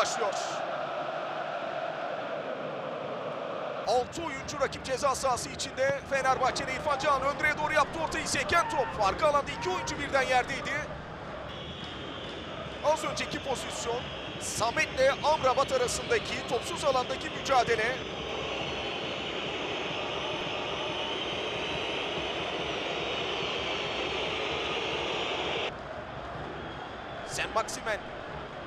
başlıyor. 6 oyuncu rakip ceza sahası içinde. Fenerbahçe'de İrfan Can Öndüre'ye doğru yaptı ortayı seken top. Arka alanda iki oyuncu birden yerdeydi. Az önceki pozisyon Samet'le Amrabat arasındaki topsuz alandaki mücadele. Sen Maksimen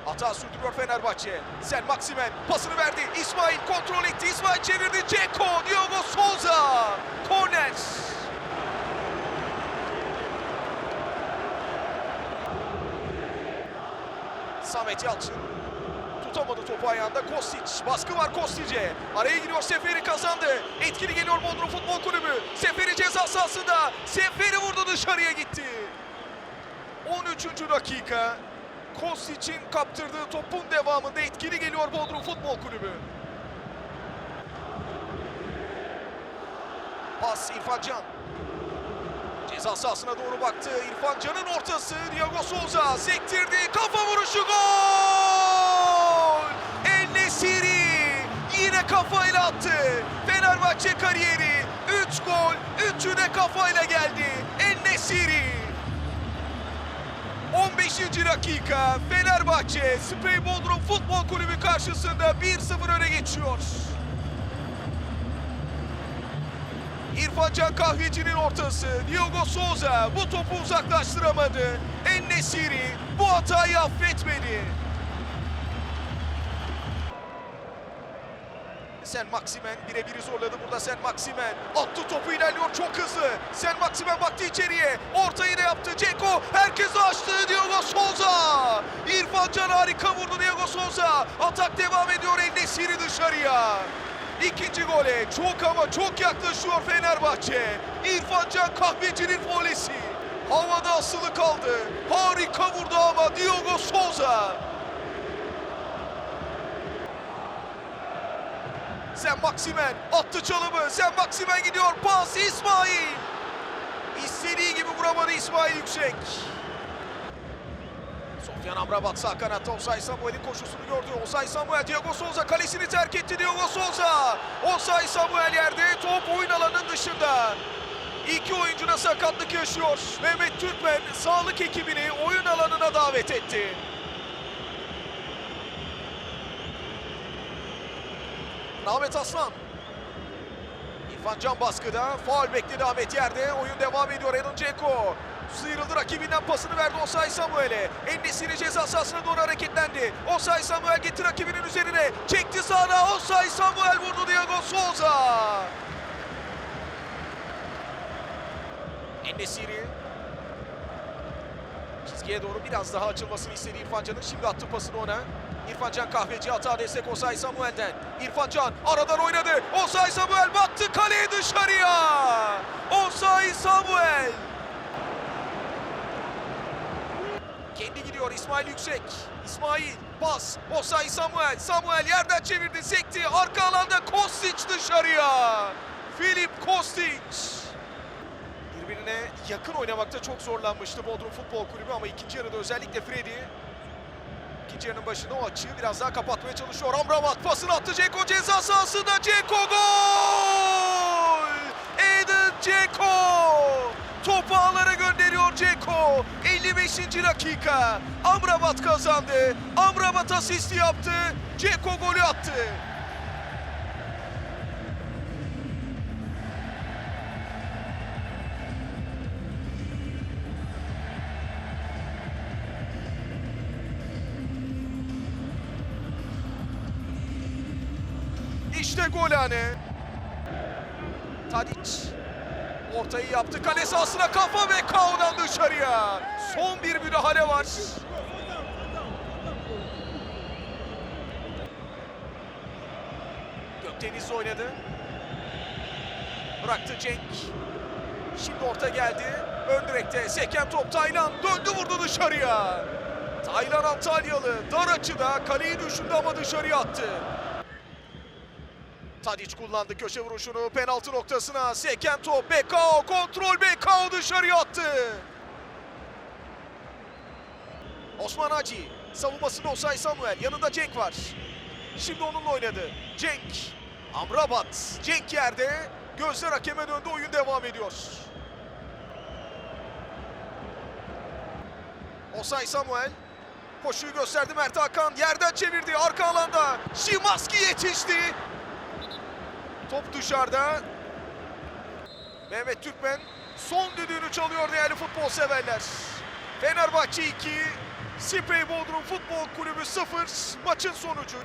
Hata sürdürüyor Fenerbahçe. Sen Maksimen pasını verdi. İsmail kontrol etti. İsmail çevirdi. Ceko, Diogo Souza. Korner. Samet Yalçın. Tutamadı topu ayağında. Kostic. Baskı var Kostic'e. Araya giriyor Seferi kazandı. Etkili geliyor Bodrum Futbol Kulübü. Seferi ceza sahasında. Seferi vurdu dışarıya gitti. 13. dakika. Kostic'in kaptırdığı topun devamında etkili geliyor Bodrum Futbol Kulübü. Pas İrfan Can. Ceza sahasına doğru baktı. İrfan Can'ın ortası. Diego Souza sektirdi. Kafa vuruşu gol! El Nesiri yine kafayla attı. Fenerbahçe kariyeri 3 gol, 3'ü de kafayla geldi. El Nesiri. 15. dakika Fenerbahçe Sprey Bodrum Futbol Kulübü karşısında 1-0 öne geçiyor. İrfan Can Kahveci'nin ortası. Diogo Souza bu topu uzaklaştıramadı. En-Nesyri bu hatayı affetmedi. Sen Maksimen birebiri zorladı burada Sen Maksimen. Attı topu ilerliyor çok hızlı. Sen Maksimen baktı içeriye. Ortayı da yaptı. Ceko Souza. İrfan Can harika vurdu Diogo Souza. Atak devam ediyor En-Nesyri dışarıya. İkinci gole çok ama çok yaklaşıyor Fenerbahçe. İrfan Can Kahveci'nin volesi. Havada asılı kaldı. Harika vurdu ama Diogo Souza. Sen Maksimen attı çalımı. Sen Maksimen gidiyor. Pas İsmail. İstediği gibi vuramadı İsmail Yüksek. Sofyan Amrabat sağ kanatta Osay Samuel'in koşusunu gördü. Osay Samuel Diego Souza kalesini terk etti Diego Souza. Osay Samuel yerde top oyun alanının dışında. İki oyuncu da sakatlık yaşıyor. Mehmet Türkmen sağlık ekibini oyun alanına davet etti. Ahmet Aslan. İrfan Can baskıda. Faul bekledi Ahmet yerde. Oyun devam ediyor. Aaron Ceko. Sıyrıldı rakibinden pasını verdi Osay Samuel'e. Endesini ceza sahasına doğru hareketlendi. Osay Samuel gitti rakibinin üzerine. Çekti sağına. Osay Samuel vurdu Diego Souza. Endesiri. Çizgiye doğru biraz daha açılmasını istedi İrfan Can'ın. Şimdi attı pasını ona. İrfan Can Kahveci hata destek Osay Samuel'den. İrfan Can aradan oynadı. Osay Samuel baktı kaleye dışarıya. Osay Samuel. Kendi gidiyor İsmail Yüksek. İsmail pas. Osay Samuel. Samuel yerden çevirdi. Sekti. Arka alanda Kostic dışarıya. Filip Kostic. Birbirine yakın oynamakta çok zorlanmıştı Bodrum Futbol Kulübü ama ikinci yarıda özellikle Freddy İkinci yarının başında o açığı biraz daha kapatmaya çalışıyor. Amrabat pasını attı Ceko ceza sahasında. Ceko gol! Eden Ceko! Topu ağlara gönderiyor Ceko. 55. dakika. Amrabat kazandı. Amrabat asisti yaptı. Ceko golü attı. İşte golane. Tadic ortayı yaptı. Kale sahasına kafa ve Kao'dan dışarıya. Son bir müdahale var. Gökdeniz oynadı. Bıraktı Cenk. Şimdi orta geldi. Ön direkte seken top Taylan döndü vurdu dışarıya. Taylan Antalyalı dar açıda kaleyi düşündü ama dışarıya attı. Tadic kullandı köşe vuruşunu penaltı noktasına. Seken top Bekao kontrol Bekao dışarıya attı. Osman Hacı Savunmasında Osay Samuel. Yanında Cenk var. Şimdi onunla oynadı. Cenk. Amrabat. Cenk yerde. Gözler hakeme döndü. Oyun devam ediyor. Osay Samuel. Koşuyu gösterdi Mert Hakan. Yerden çevirdi. Arka alanda. Şimanski yetişti. Top dışarıda. Mehmet Türkmen son düdüğünü çalıyor değerli futbol severler. Fenerbahçe 2, Sipey Bodrum Futbol Kulübü 0 maçın sonucu.